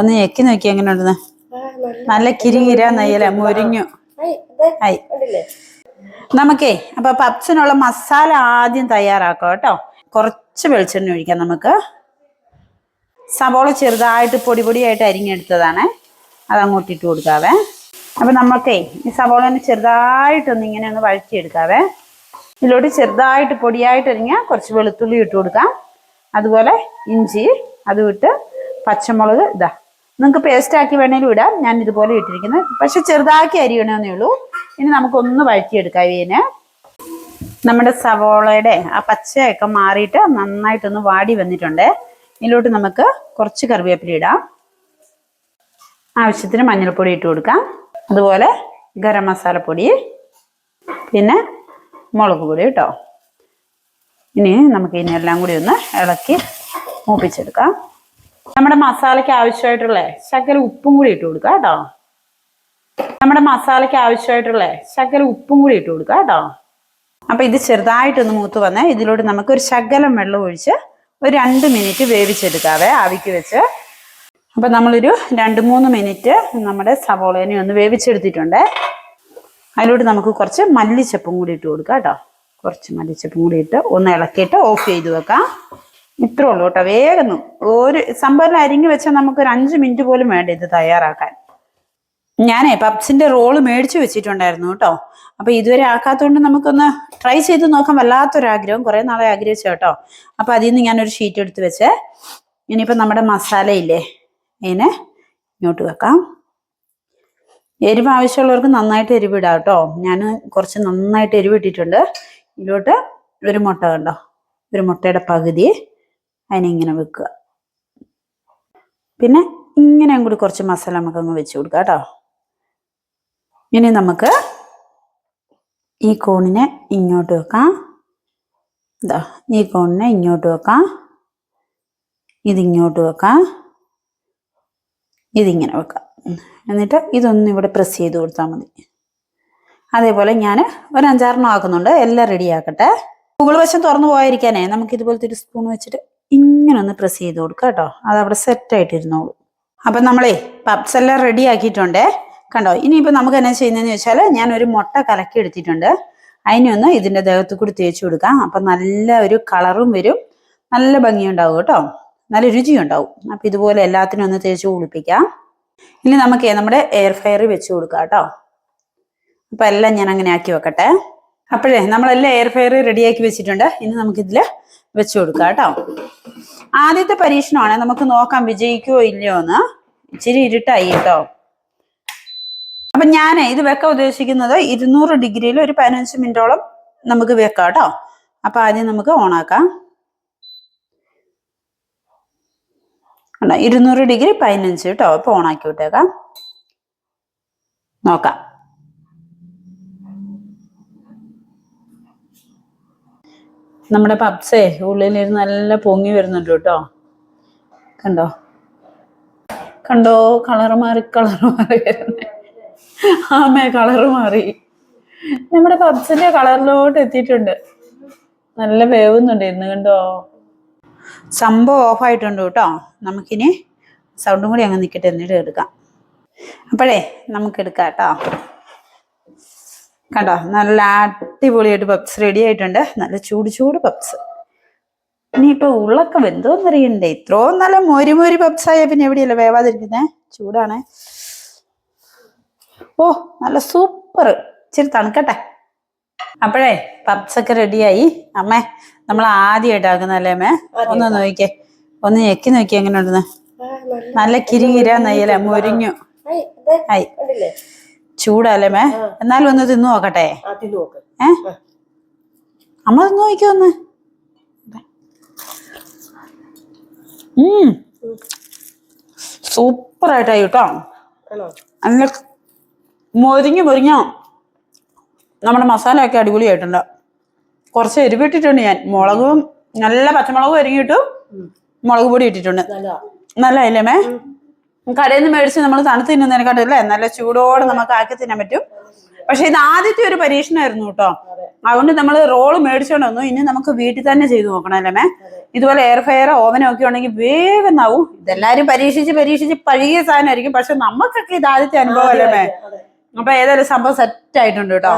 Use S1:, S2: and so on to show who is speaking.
S1: ഒന്ന് ഞെക്കി നോക്കി എങ്ങനെ ഉണ്ടെന്ന്. നല്ല കിരികിര നെയ്യല മുരിഞ്ഞു ആയി നമുക്കേ അപ്പൊ പപ്സിനുള്ള മസാല ആദ്യം തയ്യാറാക്കാം കേട്ടോ. കുറച്ച് വെളിച്ചെണ്ണ ഒഴിക്കാം നമുക്ക്. സവോള ചെറുതായിട്ട് പൊടി പൊടിയായിട്ട് അരിഞ്ഞെടുത്തതാണ്. അതങ്ങോട്ട് ഇട്ട് കൊടുക്കാവേ. അപ്പൊ നമുക്കേ ഈ സവോളനെ ചെറുതായിട്ടൊന്ന് ഇങ്ങനെ ഒന്ന് വഴറ്റിയെടുക്കാവേ. ഇതിലോട്ട് ചെറുതായിട്ട് പൊടിയായിട്ട് അരിഞ്ഞ കുറച്ച് വെളുത്തുള്ളി ഇട്ട് കൊടുക്കാം. അതുപോലെ ഇഞ്ചി അതും ഇട്ട് പച്ചമുളക് ഇതാ നിങ്ങൾക്ക് പേസ്റ്റ് ആക്കി വേണേലും ഇടാം. ഞാൻ ഇതുപോലെ ഇട്ടിരിക്കുന്നത്. പക്ഷെ ചെറുതാക്കി അരിയണമെന്നേ ഉള്ളൂ. ഇനി നമുക്കൊന്ന് വഴറ്റിയെടുക്കാം ഇതിനെ നമ്മുടെ സവോളയുടെ ആ പച്ചയൊക്കെ മാറിയിട്ട് നന്നായിട്ടൊന്ന് വാടി വന്നിട്ടുണ്ട്. ഇതിലോട്ട് നമുക്ക് കുറച്ച് കറിവേപ്പില ഇടാം. ആവശ്യത്തിന് മഞ്ഞൾപ്പൊടി ഇട്ട് കൊടുക്കാം. അതുപോലെ ഗരം മസാലപ്പൊടി പിന്നെ മുളക് പൊടി കേട്ടോ. ഇനി നമുക്ക് ഇതിനെല്ലാം കൂടി ഒന്ന് ഇളക്കി മൂപ്പിച്ചെടുക്കാം. നമ്മുടെ മസാലയ്ക്ക് ആവശ്യമായിട്ടുള്ള ശകല ഉപ്പും കൂടി ഇട്ട് കൊടുക്കുക കേട്ടോ. നമ്മുടെ മസാലയ്ക്ക് ആവശ്യമായിട്ടുള്ള ശകല ഉപ്പും കൂടി ഇട്ട് കൊടുക്കുക കേട്ടോ. അപ്പൊ ഇത് ചെറുതായിട്ടൊന്ന് മൂത്ത് വന്ന്. ഇതിലൂടെ നമുക്ക് ഒരു ശകലം വെള്ളം ഒഴിച്ച് ഒരു രണ്ട് മിനിറ്റ് വേവിച്ചെടുക്കാവേ ആവിക്ക് വെച്ച്. അപ്പൊ നമ്മളൊരു രണ്ട് മൂന്ന് മിനിറ്റ് നമ്മുടെ സവോളേനെ ഒന്ന് വേവിച്ചെടുത്തിട്ടുണ്ട്. അതിലോട്ട് നമുക്ക് കുറച്ച് മല്ലിച്ചപ്പും കൂടി ഇട്ട് കൊടുക്കാം കേട്ടോ. കുറച്ച് മല്ലിച്ചപ്പും കൂടി ഇട്ട് ഒന്ന് ഇളക്കിയിട്ട് ഓഫ് ചെയ്ത് വെക്കാം. ഇത്രേ ഉള്ളൂ കേട്ടോ. വേഗം ഒരു സംഭവം അരിഞ്ഞു വെച്ചാൽ നമുക്ക് ഒരു അഞ്ച് മിനിറ്റ് പോലും വേണ്ട ഇത് തയ്യാറാക്കാൻ. ഞാനേ പപ്സിന്റെ റോൾ മേടിച്ചു വെച്ചിട്ടുണ്ടായിരുന്നു കേട്ടോ. അപ്പൊ ഇതുവരെ ആക്കാത്തതുകൊണ്ട് നമുക്കൊന്ന് ട്രൈ ചെയ്ത് നോക്കാൻ വല്ലാത്തൊരാഗ്രഹം. കുറെ നാളെ ആഗ്രഹിച്ചു കേട്ടോ. അപ്പൊ അതിൽ നിന്ന് ഞാനൊരു ഷീറ്റ് എടുത്ത് വെച്ച്. ഇനിയിപ്പോ നമ്മുടെ മസാലയില്ലേ ഇല്ലേ? ഇതിനെ ഇങ്ങോട്ട് വെക്കാം. എരിവ് ആവശ്യമുള്ളവർക്ക് നന്നായിട്ട് എരിവ് ഇടാം കേട്ടോ. ഞാൻ കുറച്ച് നന്നായിട്ട് എരിവിട്ടിട്ടുണ്ട് ഇതിലോട്ട് ഒരു മുട്ട കണ്ടോ? ഒരു മുട്ടയുടെ പകുതി. അതിനെ ഇങ്ങനെ വെക്കുക. പിന്നെ ഇങ്ങനെയും കൂടി കുറച്ച് മസാല നമുക്ക് അങ്ങ് വെച്ച് കൊടുക്കാം കേട്ടോ. ഇനി നമുക്ക് ഈ കോണിനെ ഇങ്ങോട്ട് വെക്കാം. ഇതാ ഈ കോണിനെ ഇങ്ങോട്ട് വെക്കാം. ഇതിങ്ങോട്ട് വെക്കാം. ഇതിങ്ങനെ വെക്കാം. എന്നിട്ട് ഇതൊന്നും ഇവിടെ പ്രസ് ചെയ്ത് കൊടുത്താൽ മതി. അതേപോലെ ഞാൻ ഒരു അഞ്ചാറെണ്ണം ആക്കുന്നുണ്ട്. എല്ലാം റെഡി ആക്കട്ടെ. മുകൾ വശം തുറന്നു പോയിരിക്കാനേ നമുക്ക് ഇതുപോലത്തെ ഒരു സ്പൂൺ വെച്ചിട്ട് ഇങ്ങനെ ഒന്ന് പ്രസ് ചെയ്ത് കൊടുക്കുക കേട്ടോ. അത് അവിടെ സെറ്റായിട്ടിരുന്നോളൂ അപ്പം നമ്മളേ പപ്സ് എല്ലാം റെഡി ആക്കിയിട്ടുണ്ടേ. കണ്ടോ? ഇനിയിപ്പോൾ നമുക്ക് എന്നാ ചെയ്യുന്നതെന്ന് വെച്ചാൽ ഞാൻ ഒരു മുട്ട കലക്കി എടുത്തിട്ടുണ്ട്. അതിനെ ഒന്ന് ഇതിന്റെ ദേഹത്ത് കൂടി തേച്ച് കൊടുക്കാം. അപ്പം നല്ല ഒരു കളറും വരും. നല്ല ഭംഗിയുണ്ടാവും കേട്ടോ. നല്ല രുചിയും ഉണ്ടാവും അപ്പം ഇതുപോലെ എല്ലാത്തിനും ഒന്ന് തേച്ച് കുളിപ്പിക്കാം. ഇനി നമുക്ക് നമ്മുടെ എയർ ഫയർ വെച്ച് കൊടുക്കാം കേട്ടോ. അപ്പം എല്ലാം ഞാൻ അങ്ങനെ ആക്കി വെക്കട്ടെ. അപ്പോഴേ നമ്മളെല്ലാം എയർ ഫയർ റെഡിയാക്കി വെച്ചിട്ടുണ്ട്. ഇനി നമുക്കിതിൽ വെച്ച് കൊടുക്കാം കേട്ടോ. ആദ്യത്തെ പരീക്ഷണമാണ്. നമുക്ക് നോക്കാം വിജയിക്കുമോ ഇല്ലയോ എന്ന്. ഇച്ചിരി ഇരുട്ടായി കേട്ടോ. അപ്പൊ ഞാൻ ഇത് വെക്കാൻ ഉദ്ദേശിക്കുന്നത് ഇരുന്നൂറ് ഡിഗ്രിയിൽ ഒരു പതിനഞ്ച് മിനിറ്റോളം നമുക്ക് വെക്കാം കേട്ടോ. അപ്പൊ ആദ്യം നമുക്ക് ഓണാക്കാം. ഇരുന്നൂറ് ഡിഗ്രി പതിനഞ്ച് കേട്ടോ. ഇപ്പൊ ഓണാക്കി വിട്ടേക്കാം. നോക്കാം. നമ്മുടെ പപ്സേ ഉള്ളിലിരുന്ന് നല്ല പൊങ്ങി വരുന്നുണ്ട് കേട്ടോ. കണ്ടോ? കണ്ടോ? കളർ മാറി കളർ മാറി ആമേ കളർ മാറി. നമ്മുടെ പപ്സിന്റെ കളറിലോട്ട് എത്തിയിട്ടുണ്ട്. നല്ല വേവുന്നുണ്ട് ഇന്ന് കണ്ടോ? സംഭവം ഓഫായിട്ടുണ്ട് കേട്ടോ. നമുക്കിനി സൗണ്ടും കൂടി അങ്ങ് നിൽക്കട്ടെ എന്നിട്ട് എടുക്കാം. അപ്പോഴേ നമുക്ക് എടുക്കാം കേട്ടോ. കണ്ടോ നല്ല അടിപൊളിയായിട്ട് പപ്സ് റെഡി ആയിട്ടുണ്ട് നല്ല ചൂട് ചൂട് പപ്സ് ഇനിയിപ്പോ ഉള്ളൊക്കെ വെന്തോന്നറിയണ്ടേ ഇത്രയും നല്ല മോരി മോരി പപ്സ് ആയ പിന്നെ എവിടെയല്ലേ വേവാതിരിക്കുന്നേ ചൂടാണ് ഓ നല്ല സൂപ്പർ ഇച്ചിരി തണുക്കട്ടെ അപ്പോഴേ പപ്സൊക്കെ റെഡിയായി അമ്മേ നമ്മൾ ആദ്യമായിട്ട് ആക്കുന്നല്ലേ അമ്മേ ഒന്ന് നോക്കിക്കേ ഒന്ന് ഞെക്കി നോക്കി എങ്ങനെ ഉണ്ടെന്ന് നല്ല കിരികിര നയ്യല്ലേ മുരിഞ്ഞു ആയി ചൂടല്ലേ മേ? എന്നാലും ഒന്ന് തിന്നു നോക്കട്ടെ. ഏ? അമ്മ തിന്നു നോക്കിയോ ഒന്ന്. സൂപ്പർ ആയിട്ടായി കേട്ടോ. നല്ല മൊരിഞ്ഞു മൊരിഞ്ഞോ. നമ്മുടെ മസാല ഒക്കെ അടിപൊളിയായിട്ടുണ്ട്. കുറച്ച് എരിവിട്ടിട്ടുണ്ട് ഞാൻ. മുളകും നല്ല പച്ചമുളകും അരിഞ്ഞിട്ടു മുളക് പൊടി ഇട്ടിട്ടുണ്ട്. നല്ല അല്ലേ കടയിൽ നിന്ന് മേടിച്ച് നമ്മൾ തണുത്ത് തിന്നുന്നതിനെക്കാട്ടും അല്ലേ? നല്ല ചൂടോടെ നമുക്ക് ആക്കി തിന്നാൻ പറ്റും. പക്ഷെ ഇത് ആദ്യത്തെ ഒരു പരീക്ഷണമായിരുന്നു കേട്ടോ. അതുകൊണ്ട് നമ്മൾ റോൾ മേടിച്ചോണ്ട് വന്നു. ഇനി നമുക്ക് വീട്ടിൽ തന്നെ ചെയ്തു നോക്കണം അല്ലേ മേ ഇതുപോലെ എയർ ഫയർ ഓവനോ ഒക്കെ ഉണ്ടെങ്കിൽ വേഗം ആവും. ഇതെല്ലാരും പരീക്ഷിച്ച് പരീക്ഷിച്ച് പഴകിയ സാധനമായിരിക്കും. പക്ഷെ നമുക്കൊക്കെ ഇത് ആദ്യത്തെ അനുഭവം അല്ലേ മേ അപ്പൊ ഏതായാലും സംഭവം സെറ്റ് ആയിട്ടുണ്ട് കേട്ടോ.